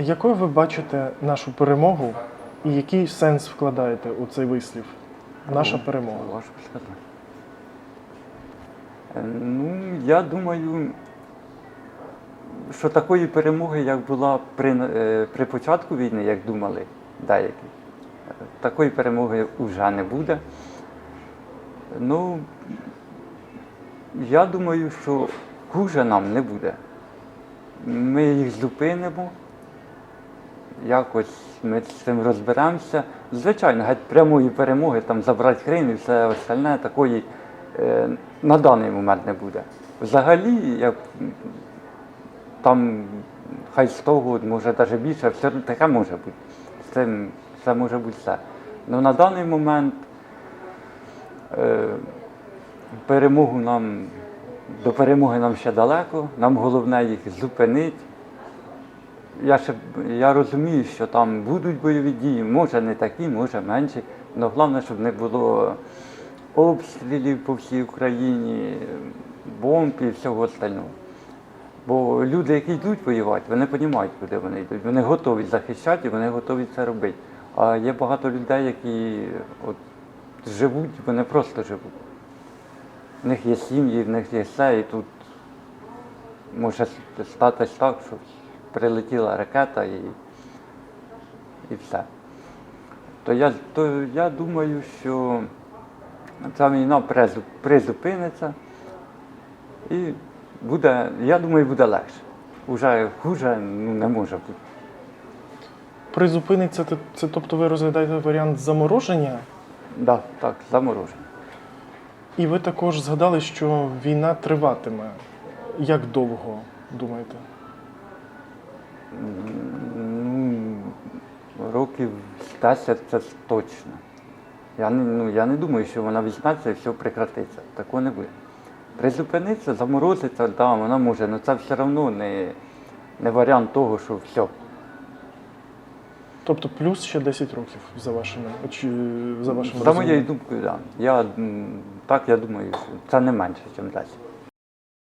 Якою ви бачите нашу перемогу і який сенс вкладаєте у цей вислів? Наша перемога. Е, Ну, я думаю, що такої перемоги, як була при, е, при початку війни, як думали деякі, такої перемоги вже не буде. Ну, я думаю, що хуже нам не буде. Ми їх зупинимо, якось ми з цим розберемося. Звичайно, геть прямої перемоги, там забрати Крим і все остальне такої е, на даний момент не буде. Взагалі, як там хай 100 років, може навіть більше, все таке може бути. З цим це може бути все. Ну на даний момент е, перемогу нам, до перемоги нам ще далеко, нам головне їх зупинити. Я, ще, я розумію, що там будуть бойові дії, може не такі, може менші. Але головне, щоб не було обстрілів по всій Україні, бомб і всього остального. Бо люди, які йдуть воювати, вони розуміють, куди вони йдуть. Вони готові захищати, вони готові це робити. А є багато людей, які от, живуть, вони просто живуть. В них є сім'ї, в них є все, і тут може статись так, що прилетіла ракета і, і все. То я, то я думаю, що ця війна призупиниться і буде, я думаю, буде легше. Уже хуже ну, не може бути. Призупиниться, це, це тобто ви розглядаєте варіант замороження, Да, так, заморожено. і ви також згадали, що війна триватиме. Як довго думаєте? Ну, років 10 це точно. Я не, ну, я не думаю, що вона візьметься і все прекратиться. Такого не буде. Призупиниться, заморозиться, да, вона може, але це все одно не, не варіант того, що все. Тобто плюс ще 10 років за вашими очі, за вашим За моєю думкою, так. Да. Я, м, так я думаю, що це не менше, ніж 10.